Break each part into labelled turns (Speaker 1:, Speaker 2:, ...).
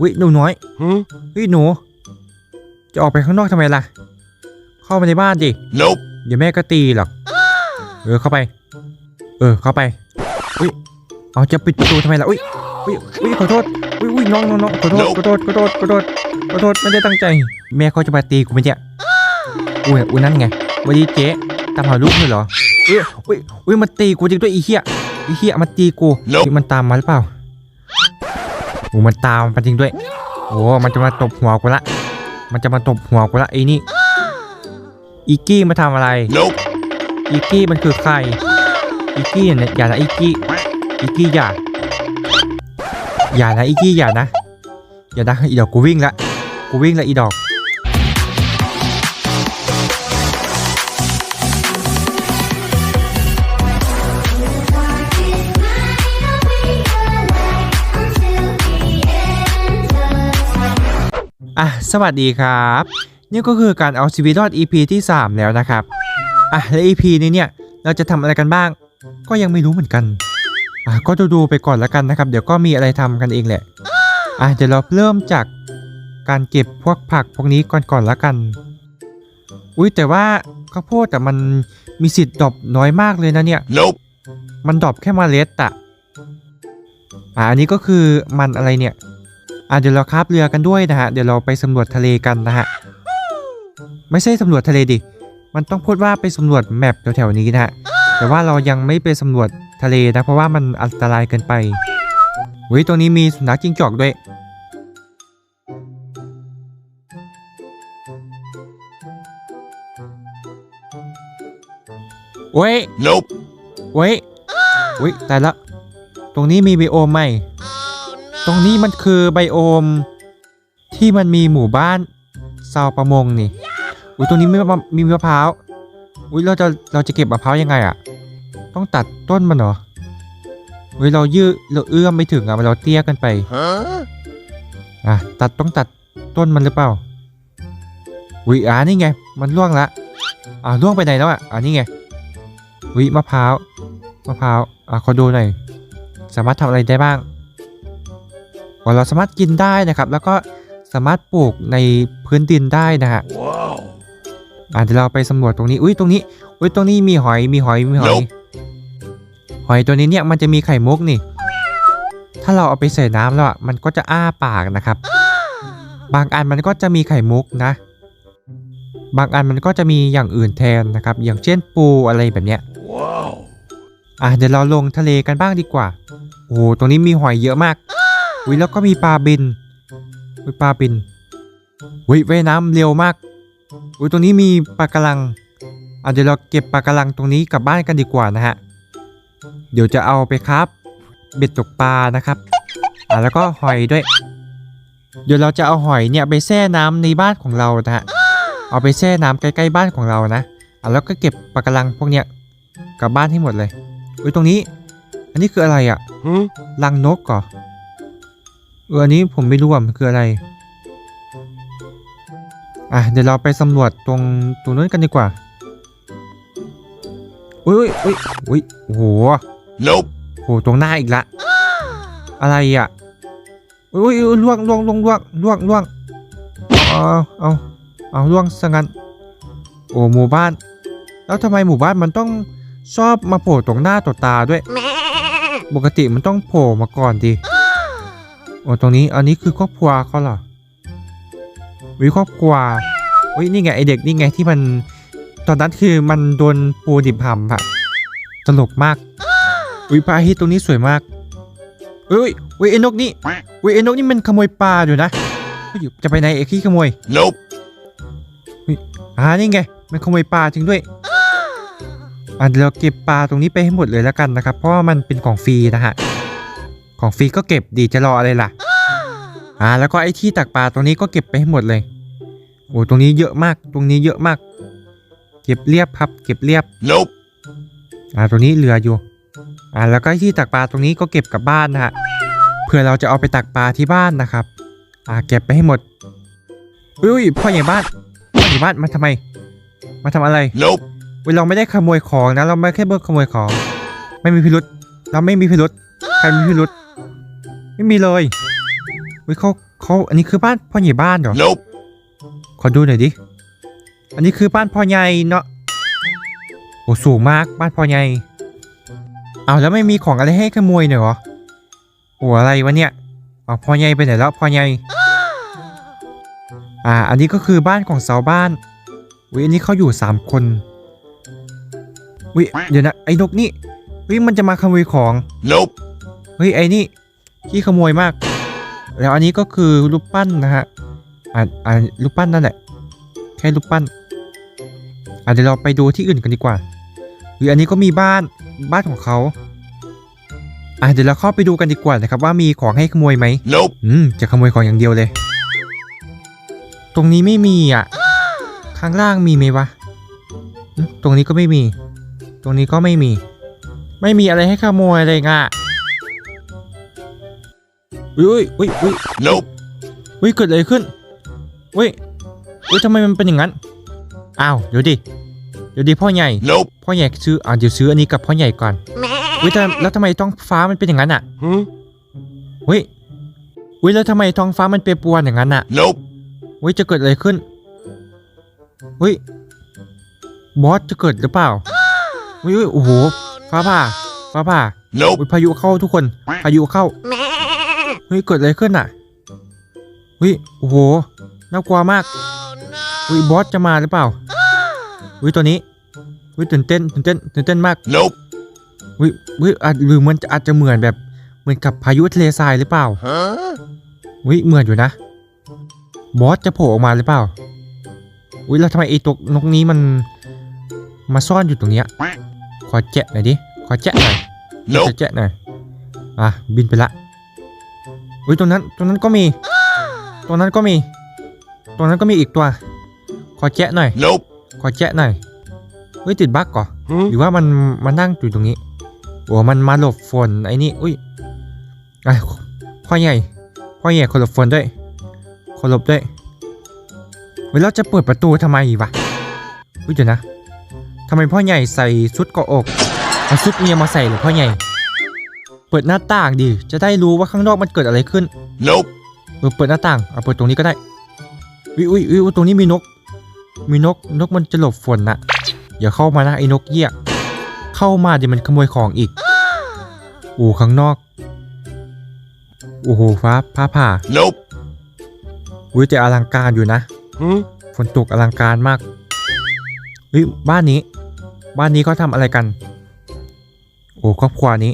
Speaker 1: วิหนูน้อย
Speaker 2: Huh?
Speaker 1: วิหนู จะออกไปข้างนอกทำไมล่ะ เข้ามาในบ้านดิ
Speaker 2: Nope.
Speaker 1: เดี๋ยวแม่ก็ตีหรอก เออเข้าไป เออเข้าไปอุ้ยเอาจะปิดประตูทำไมล่ะอุ้ยอุ้ยอุ้ยขอโทษอุ้ยอุ้ยน้องน้องน้องขอโทษขอโทษขอโทษขอโทษขอโทษไม่ได้ตั้งใจ แม่เขาจะมาตีกูไหมเนี่ยอุ้ยอุ้ยนั่นไงวันนี้เจ๊ตามหาลูกเลยเหรออุ้ยอุ้ยอุ้ยมันตีกูจริงด้วยอีเหี้ยอีเหี้ยมันตีกู
Speaker 2: Nope
Speaker 1: นี่มันตามมาหรือเปล่า โอ้มันตามมาจริงด้วย โอ้มันจะมาตบหัวกูละ มันจะมาตบหัวกูละไอ้นี่ อีกี้มาทำอะไร
Speaker 2: Nope.
Speaker 1: อีกี้มันคือใคร อีกี้เนี่ยอย่านะอีกี้อีกี้อย่า อย่านะอีกี้อย่านะ อย่านะอีดอกกูวิ่งละ กูวิ่งละอีดอก อะสวัสดีครับ นี่ก็คือการเอาชีวิตรอด EP ที่ 3 แล้วนะครับอะและ EP นี้เนี่ยเราจะทำอะไรกันบ้าง ก็ยังไม่รู้เหมือนกันอะก็ดูดูๆไปก่อนแล้วกันนะครับ เดี๋ยวก็มีอะไรทำกันเองแหละอะเดี๋ยวเราเริ่มจากการเก็บพวกผักพวกนี้ก่อนก่อนแล้วกัน อุ้ยแต่ว่าข้าวโพดแต่มันมีสิทธิ์ดรอปน้อยมากเลยนะเนี่ย
Speaker 2: Nope.
Speaker 1: มันดรอปแค่เมาเล็ดอะอ่าอันนี้ก็คือมันอะไรเนี่ย อ่าเดี๋ยวเราคาบเรือกันด้วยนะฮะ เดี๋ยวเราไปสำรวจทะเลกันนะฮะ ไม่ใช่สำรวจทะเลดิ มันต้องพูดว่าไปสำรวจแมปแถวๆนี้นะฮะ แต่ว่าเรายังไม่ไปสำรวจทะเลนะ เพราะว่ามันอันตรายเกินไปเฮ้ยตรงนี้มีสุนัขจิ้งจอกด้วย เว้ย
Speaker 2: Nope.
Speaker 1: เว้ยเว้ยตายละ ตรงนี้มีไบโอมไหม ตรงนี้มันคือไบโอม ที่มันมีหมู่บ้านชาวประมงนี่ อุ้ยตรงนี้มีมะมีมะพร้าว อุ้ยเราจะเราจะเก็บมะพร้าวยังไงอะต้องตัดต้นมันเหรอ อุ้ยเรายื้อเราเอื้อมไม่ถึงอะเราเตี้ยกันไป
Speaker 2: Huh?
Speaker 1: อะตัดต้องตัดต้นมันหรือเปล่า อุ้ยอ่านี่ไง มันร่วงละ อ่าร่วงไปไหนแล้วอะอ่านี่ไงอุ้ยมะพร้าว มะพร้าว อะขอดูหน่อย สามารถทำอะไรได้บ้าง เราสามารถกินได้นะครับ แล้วก็สามารถปลูกในพื้นดินได้นะฮะ
Speaker 2: Wow.
Speaker 1: อะเดี๋ยวเราไปสำรวจตรงนี้ อุ้ยตรงนี้ อุ้ยตรงนี้มีหอย มีหอย มีหอย
Speaker 2: Nope
Speaker 1: หอยตัวนี้เนี่ยมันจะมีไข่มุกนี่ ถ้าเราเอาไปใส่น้ำแล้วอะ มันก็จะอ้าปากนะครับ บางอันมันก็จะมีไข่มุกนะ บางอันมันก็จะมีอย่างอื่นแทนนะครับ อย่างเช่นปูอะไรแบบเนี้ย
Speaker 2: Wow.
Speaker 1: อะเดี๋ยวเราลงทะเลกันบ้างดีกว่า โอ้โหตรงนี้มีหอยเยอะมาก อุ้ยแล้วก็มีปลาบินอุ้ยปลาบินอุ้ยว่ายน้ำเร็วมากอุ้ยตรงนี้มีปลากระลังอะเดี๋ยวเราเก็บปลากระลังตรงนี้กลับบ้านกันดีกว่านะฮะเดี๋ยวจะเอาไปครับ เบ็ดตกปลานะครับอะแล้วก็หอยด้วย เดี๋ยวเราจะเอาหอยเนี่ยไปแช่น้ำในบ้านของเรานะฮะเอาไปแช่น้ำใกล้ๆบ้านของเรานะอะแล้วก็เก็บปลากระลังพวกเนี้ยกลับบ้านให้หมดเลยอุ้ยตรงนี้ อันนี้คืออะไรอะ
Speaker 2: Huh?
Speaker 1: รังนกเหรอเอออันนี้ผมไม่รู้ว่ามันคืออะไร อะเดี๋ยวเราไปสำรวจตรงตรงนู้นกันดีกว่า อุ้ยอุ้ยอุ้ยโอ้โห
Speaker 2: Nope.
Speaker 1: โหตรงหน้าอีกละ อะไรอะอุ้ยอุ้ยล่วงล่วงล่วงล่วงล่วงล่วงเอาเอาเอาล่วงซะงั้นโอ้หมู่บ้าน แล้วทำไมหมู่บ้านมันต้องชอบมาโผล่ตรงหน้าต่อตาด้วย ปกติมันต้องโผล่มาก่อนดิ โอ้ตรงนี้อันนี้คือครอบครัวเขาเหรอวิครอบครัววินี่ไงไอเด็กนี่ไงที่มันตอนนั้นคือมันโดนปูดิบหำอะตลกมากอุ้ยปลาฮิตตรงนี้สวยมากเอ้ยอุ้ยไอ้นกนี่อุ้ยไอ้นกนี่มันขโมยปลาอยู่นะเฮ้ยจะไปไหนไอ้ขี้ขโมย
Speaker 2: Nope.
Speaker 1: อ่านี่ไงมันขโมยปลาจริงด้วยอะเดี๋ยวเราเก็บปลาตรงนี้ไปให้หมดเลยแล้วกันนะครับ เพราะว่ามันเป็นของฟรีนะฮะ ของฟรีก็เก็บดีจะรออะไรล่ะ อ่า แล้วก็ไอ้ที่ตักปลาตรงนี้ก็เก็บไปให้หมดเลย โอ้ตรงนี้เยอะมาก ตรงนี้เยอะมาก เก็บเรียบครับ เก็บเรียบ
Speaker 2: Nope.
Speaker 1: อ่า ตรงนี้เหลืออยู่ อ่า แล้วก็ที่ตักปลาตรงนี้ก็เก็บกลับบ้านนะฮะ เพื่อเราจะเอาไปตักปลาที่บ้านนะครับ อ่า เก็บไปให้หมด อุ้ยพ่อใหญ่บ้าน พ่อใหญ่บ้านมาทำไม มาทำอะไร
Speaker 2: Nope.
Speaker 1: เว้ยเราไม่ได้ขโมยของนะ เราไม่แค่เบิกขโมยของ ไม่มีพิรุษเราไม่มีพิรุษใครมีพิรุษ ไม่มีเลยเว้ยเขาเขาอันนี้คือบ้านพ่อใหญ่บ้านเหรอ
Speaker 2: Nope.
Speaker 1: ขอดูหน่อยดิ อันนี้คือบ้านพ่อใหญ่เนาะ โอ้สูงมากบ้านพ่อใหญ่เอาแล้วไม่มีของอะไรให้ขโมยหน่อยเหรอ โอ้อะไรวะเนี่ยเอาพ่อใหญ่ไปไหนแล้วพ่อใหญ่อ่า อันนี้ก็คือบ้านของสาวบ้านวิอันนี้เขาอยู่สามคนวิเดี๋ยวนะไอ้นกนี่วิมันจะมาขโมยของ
Speaker 2: Nope.
Speaker 1: เฮ้ยไอ้นี่ ขี้ขโมยมาก แล้วอันนี้ก็คือรูปปั้นนะฮะอ่าอ่ารูปปั้นนั่นแหละแค่รูปปั้นอะเดี๋ยวเราไปดูที่อื่นกันดีกว่าหรืออันนี้ก็มีบ้านบ้านของเขาอะเดี๋ยวเราเข้าไปดูกันดีกว่านะครับว่ามีของให้ขโมยไหม
Speaker 2: Nope.
Speaker 1: อืมจะขโมยของอย่างเดียวเลย ตรงนี้ไม่มีอะข้างล่างมีไหมวะอืมตรงนี้ก็ไม่มี ตรงนี้ก็ไม่มี ไม่มีอะไรให้ขโมยเลยง่ะ อุ้ยอุ้ยอุ้ย
Speaker 2: Nope.
Speaker 1: อุ้ยเกิดอะไรขึ้นอุ้ยอุ้ยทำไมมันเป็นอย่างนั้นอ้าวเดี๋ยวดิเดี๋ยวดิพ่อใหญ่
Speaker 2: Nope.
Speaker 1: พ่อใหญ่ซื้ออ่าเดี๋ยวซื้ออันนี้กับพ่อใหญ่ก่อนอุ้ยแต่แล้วทำไมท้องฟ้ามันเป็นอย่างนั้นอะ
Speaker 2: Huh?
Speaker 1: อุ้ยอุ้ยแล้วทำไมท้องฟ้ามันเปรยปรวนอย่างนั้นอะ
Speaker 2: Nope.
Speaker 1: อุ้ยจะเกิดอะไรขึ้นอุ้ยบอสจะเกิดหรือเปล่าอุ้ยอุ้ยโอ้โหฟ้าผ่าฟ้าผ่า
Speaker 2: Nope.
Speaker 1: อุ้ยพายุเข้าทุกคน พายุเข้าเฮ้ยเกิดอะไรขึ้นอะอุ้ยโอ้โหน่ากลัวมากอุ้ยบอสจะมาหรือเปล่าอุ้ยตัวนี้อุ้ยตื่นเต้นตื่นเต้นตื่นเต้นมาก
Speaker 2: Nope.
Speaker 1: อุ้ยอุ้ยอาจหรือมันจะอาจจะเหมือนแบบเหมือนกับพายุทะเลทรายหรือเปล่า
Speaker 2: Huh?
Speaker 1: อุ้ยเหมือนอยู่นะ บอสจะโผล่ออกมาหรือเปล่าอุ้ยแล้วทำไมไอ้ตัวนกนี้มันมาซ่อนอยู่ตรงเนี้ยขอแจะหน่อยดิขอแจะหน่อย
Speaker 2: Nope.
Speaker 1: จะแจะหน่อยอะบินไปละ อุ้ยตรงนั้นตรงนั้นก็มีตรงนั้นก็มีตรงนั้นก็มีอีกตัว ขอแจะหน่อย
Speaker 2: Nope.
Speaker 1: ขอแจะหน่อยเฮ้ยติดบั๊กก่อ
Speaker 2: Huh?
Speaker 1: หรือว่ามันมานั่งอยู่ตรงนี้โอ้มันมาหลบฝนไอ้นี่อุ้ยไอ้พ่อใหญ่พ่อใหญ่คนหลบฝนด้วยคนหลบด้วยเวลาจะเปิดประตูทำไมวะอุ้ยเดี๋ยวนะทำไมพ่อใหญ่ใส่ชุดเกาะอกเอาชุดเมียมาใส่เหรือพ่อใหญ่ เปิดหน้าต่างดิ จะได้รู้ว่าข้างนอกมันเกิดอะไรขึ้น
Speaker 2: Nope.
Speaker 1: เออเปิดหน้าต่างเอาเปิดตรงนี้ก็ได้อุ้ยอุ้ยอุ้ยตรงนี้มีนก มีนกนกมันจะหลบฝนนะอย่าเข้ามานะไอ้นกเหี้ยเข้ามาเดี๋ยวมันขโมยของอีกโอ้ข้างนอกโอ้โหฟ้าฟ้าผ่า
Speaker 2: Nope.
Speaker 1: อุ้ยแต่อลังการอยู่นะ
Speaker 2: Huh?
Speaker 1: ฝนตกอลังการมากเฮ้ยบ้านนี้ บ้านนี้เขาทำอะไรกัน โอ้ครอบครัวนี้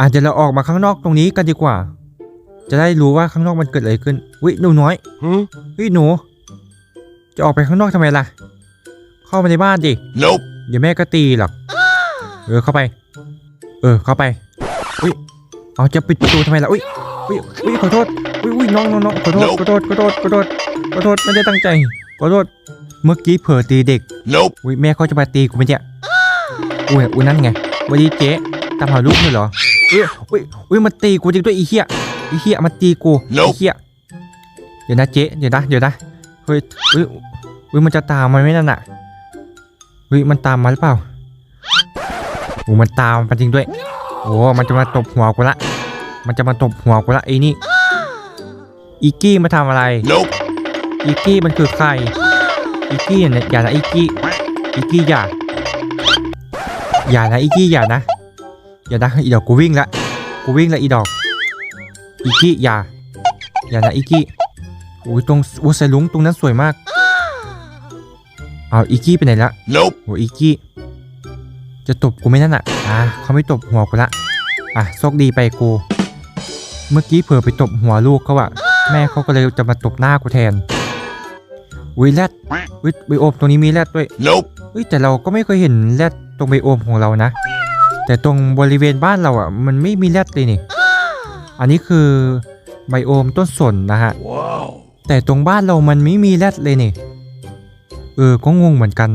Speaker 1: อาจจะเดี๋ยวเราออกมาข้างนอกตรงนี้กันดีกว่า จะได้รู้ว่าข้างนอกมันเกิดอะไรขึ้นวิหนูน้อย
Speaker 2: Huh?
Speaker 1: วิหนู จะออกไปข้างนอกทำไมล่ะ เข้ามาในบ้านดิ
Speaker 2: Nope.
Speaker 1: เดี๋ยวแม่ก็ตีหรอก เออเข้าไป เออเข้าไปอุ้ยเอาจะปิดประตูทำไมล่ะอุ้ยอุ้ยอุ้ยขอโทษอุ้ยอุ้ยน้องน้องน้องขอโทษขอโทษขอโทษขอโทษขอโทษไม่ได้ตั้งใจขอโทษเมื่อกี้เผลอตีเด็ก
Speaker 2: Nope.
Speaker 1: อุ้ยแม่เขาจะมาตีกูไหมเนี่ยอุ้ยอุ้ยนั่นไงวันนี้เจ๊ตามหาลูกเลยเหรอ อุ้ยอุ้ยอุ้ยมันตีกูจริงด้วยอีเหี้ยอีเหี้ยมันตีกู
Speaker 2: Nope
Speaker 1: อีเหี้ยเดี๋ยวนะเจ๊เดี๋ยวนะเดี๋ยวนะเฮ้ยอุ้ยอุ้ยมันจะตามมาไหมนั่นน่ะเฮ้ยมันตามมาหรือเปล่าโอ้มันตามมาจริงด้วยโอ้มันจะมาตบหัวกูละ มันจะมาตบหัวกูละไอ้นี่อีกี้มาทำอะไร
Speaker 2: Nope.
Speaker 1: อีกี้มันคือใครอีกี้เนี่ยอย่านะอีกี้อีกี้อย่าอย่านะอีกี้อย่านะ อย่านะอีดอกกูวิ่งละกูวิ่งละอีดอกอีกี้อย่าอย่านะอีกี้โอ้ยตรงโอ้ใส่ลุงตรงนั้นสวยมากเอาอีกี้ไปไหนละ
Speaker 2: Nope.
Speaker 1: โอ้อีกี้จะตบกูไหม่นั่นอะอะเขาไม่ตบหัวกูละอะโชคดีไปกู เมื่อกี้เผลอไปตบหัวลูกเขาอะแม่เขาก็เลยจะมาตบหน้ากูแทนวิแรดวิไบโอมตรงนี้มีแรดด้วย
Speaker 2: Nope.
Speaker 1: เฮ้ยแต่เราก็ไม่เคยเห็นแรดตรงไบโอมของเรานะ แต่ตรงบริเวณบ้านเราอะมันไม่มีแรดเลยนี่ อันนี้คือไบโอมต้นสนนะฮะ
Speaker 2: Wow.
Speaker 1: แต่ตรงบ้านเรามันไม่มีแรดเลยนี่ เออ ก็งงเหมือนกัน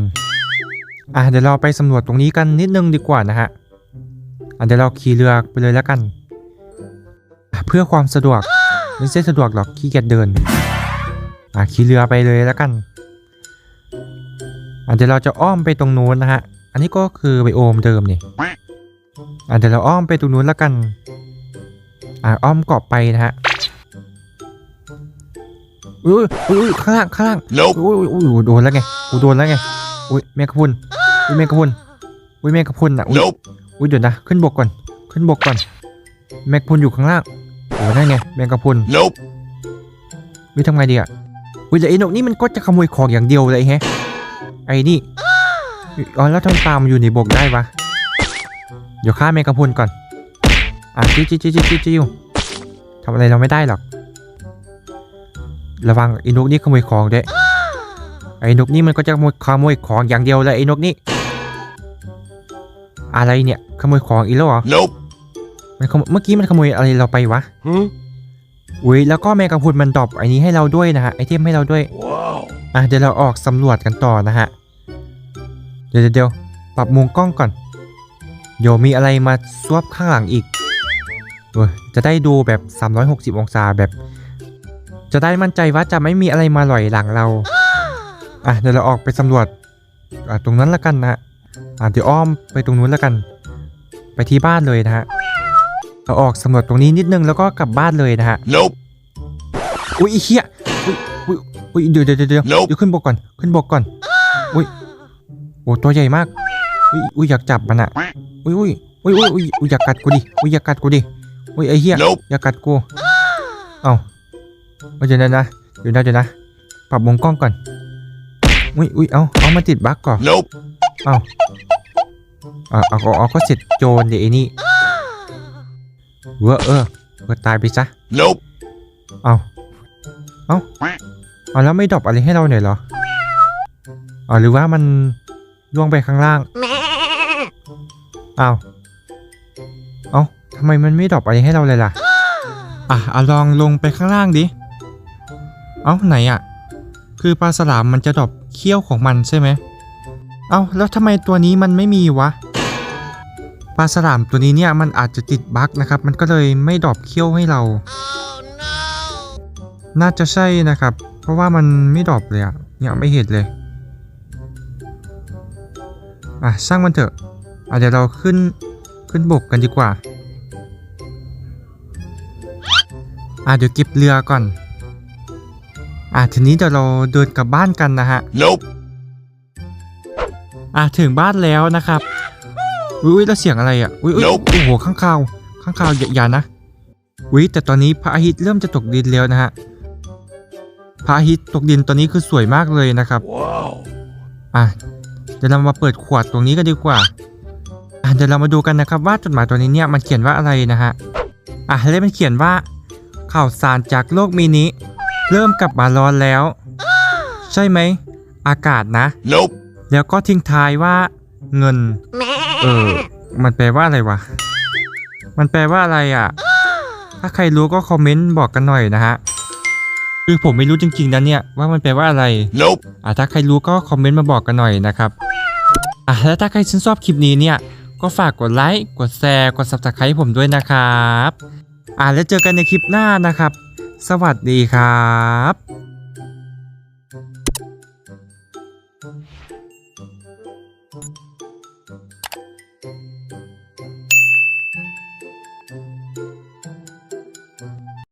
Speaker 1: อะเดี๋ยวเราไปสำรวจตรงนี้กันนิดนึงดีกว่านะฮะ อะเดี๋ยวเราขี่เรือไปเลยแล้วกันอะเพื่อความสะดวกไม่ใช่สะดวกหรอกขี้เกียจเดิน อะขี่เรือไปเลยแล้วกัน อะเดี๋ยวเราจะอ้อมไปตรงนู้นนะฮะ อันนี้ก็คือไบโอมเดิมนี่ อะเดี๋ยวเราอ้อมไปตรงนู้นแล้วกัน อ่าอ้อมเกาะไปนะฮะอุ้ยอุ้ยอุ้ยข้างล่างข้างล่าง
Speaker 2: Nope.
Speaker 1: อุ้ยอุ้ยอุ้ยโดนแล้วไงกูโดนแล้วไงอุ้ยแมงกะพรุนอุ้ยแมงกะพรุนอุ้ยแมงกะพรุนอะอุ้ย
Speaker 2: Nope.
Speaker 1: อุ้ยเดี๋ยวนะขึ้นบกก่อนขึ้นบกก่อนแมงกะพรุนอยู่ข้างล่างโอ้นั่นไงแมงกะพรุน
Speaker 2: Nope.
Speaker 1: วิทำไงดีอะวิแต่ไอ้นกนี่มันก็จะขโมยของอย่างเดียวเลยแฮะไอ้นี่อ๋อแล้วทำไมปลามันอยู่ในบกได้วะ เดี๋ยวฆ่าแมงกะพรุนก่อน อะจิ้วจิ้วจิ้วจิ้วจิ้วทำอะไรเราไม่ได้หรอก ระวังไอ้นกนี่ขโมยของด้วยไอ้นกนี่มันก็จะขโมยขโมยของอย่างเดียวเลยไอ้นกนี่อะไรเนี่ยขโมยของอีกแล้วเหรอ
Speaker 2: Nope.
Speaker 1: มันขโมยเมื่อกี้มันขโมยอะไรเราไปวะ
Speaker 2: Huh?
Speaker 1: อุ้ยแล้วก็แมงกะพรุนมันดรอปไอ้นี้ให้เราด้วยนะฮะไอเทมให้เราด้วย
Speaker 2: Wow.
Speaker 1: อะเดี๋ยวเราออกสำรวจกันต่อนะฮะ เดี๋ยวเดี๋ยวเดี๋ยวปรับมุมกล้องก่อน เดี๋ยวมีอะไรมาซวบข้างหลังอีกโอ้ยจะได้ดูแบบ 360 องศาแบบ จะได้มั่นใจว่าจะไม่มีอะไรมาหล่อยหลังเรา อะเดี๋ยวเราออกไปสำรวจอะตรงนั้นละกันนะฮะอะเดี๋ยวอ้อมไปตรงนู้นละกัน ไปที่บ้านเลยนะฮะเราออกสำรวจตรงนี้นิดนึงแล้วก็กลับบ้านเลยนะฮะ
Speaker 2: Nope.
Speaker 1: อุ้ยไอ้เหี้ยอุ้ยอุ้ยอุ้ยเดี๋ยวเดี๋ยวเดี๋ยวเดี๋ยว
Speaker 2: Nope
Speaker 1: เดี๋ยวขึ้นบกก่อนขึ้นบกก่อนอุ้ยโอ้ตัวใหญ่มาก อุ้ยอุ้ยอยากจับมันอะอุ้ยอุ้ยอุ้ยอุ้ยอุ้ยอุ้ยอยากกัดกูดิอุ้ยอยากกัดกูดิอุ้ยไอ้เหี้ย
Speaker 2: Nope.
Speaker 1: อยากกัดกูเอ้าเอาเดี๋ยวนะนะเดี๋ยวนะเดี๋ยวนะปรับมุมกล้องก่อนอุ้ยอุ้ยเอาเอามาติดบั๊กก่อน
Speaker 2: Nope.
Speaker 1: เอาเอาเอาเอาเอาก็เสร็จโจรเดี๋ยวไอ้นี่เวอเออเออตายไปซะ
Speaker 2: Nope.
Speaker 1: เอาเอาเอาแล้วไม่ดรอปอะไรให้เราหน่อยเหรออ๋อหรือว่ามันล่วงไปข้างล่างเอาเอาทำไมมันไม่ดรอปอะไรให้เราเลยล่ะ อะเอาลองลงไปข้างล่างดิ เอาไหนอะ คือปลาสลามมันจะดรอปเขี้ยวของมันใช่ไหม เอาแล้วทำไมตัวนี้มันไม่มีวะ ปลาสลามตัวนี้เนี่ยมันอาจจะติดบั๊กนะครับ มันก็เลยไม่ดรอปเขี้ยวให้เรา น่าจะใช่นะครับ เพราะว่ามันไม่ดรอปเลยอะเนี่ยไม่เห็นเลย อะช่างมันเถอะ เดี๋ยวเราขึ้นขึ้นบกกันดีกว่าอะเดี๋ยวเก็บเรือก่อน อะทีนี้เดี๋ยวเราเดินกลับบ้านกันนะฮะ
Speaker 2: Nope.
Speaker 1: อะถึงบ้านแล้วนะครับ อุ้ยอุ๊ยแล้วเสียงอะไรอะ อุ้ยอุ๊ย
Speaker 2: Nope
Speaker 1: โอ้โหข้างคาว ข้างคาวอย่าอย่านะ อุ้ยแต่ตอนนี้พระอาทิตย์เริ่มจะตกดินแล้วนะฮะ พระอาทิตย์ตกดินตอนนี้คือสวยมากเลยนะครับ
Speaker 2: Wow.
Speaker 1: อะเดี๋ยวเรามาเปิดขวดตรงนี้กันดีกว่าอะ เดี๋ยวเรามาดูกันนะครับว่าจดหมายตัวนี้เนี่ยมันเขียนว่าอะไรนะฮะอะแล้วมันเขียนว่า ข่าวสารจากโลกมินิ เริ่มกลับมาร้อนแล้ว ใช่ไหม อากาศนะ
Speaker 2: Nope.
Speaker 1: แล้วก็ทิ้งท้ายว่าเงิน เออ มันแปลว่าอะไรวะ มันแปลว่าอะไรอะ ถ้าใครรู้ก็คอมเมนต์บอกกันหน่อยนะฮะ คือผมไม่รู้จริงๆนะเนี่ยว่ามันแปลว่าอะไร
Speaker 2: Nope.
Speaker 1: อะถ้าใครรู้ก็คอมเมนต์มาบอกกันหน่อยนะครับ อะแล้วถ้าใครชื่นชอบคลิปนี้เนี่ย ก็ฝากกดไลค์ กดแชร์ กด subscribe ให้ผมด้วยนะครับ อ่าแล้วเจอกันในคลิปหน้านะครับ สวัสดีครับ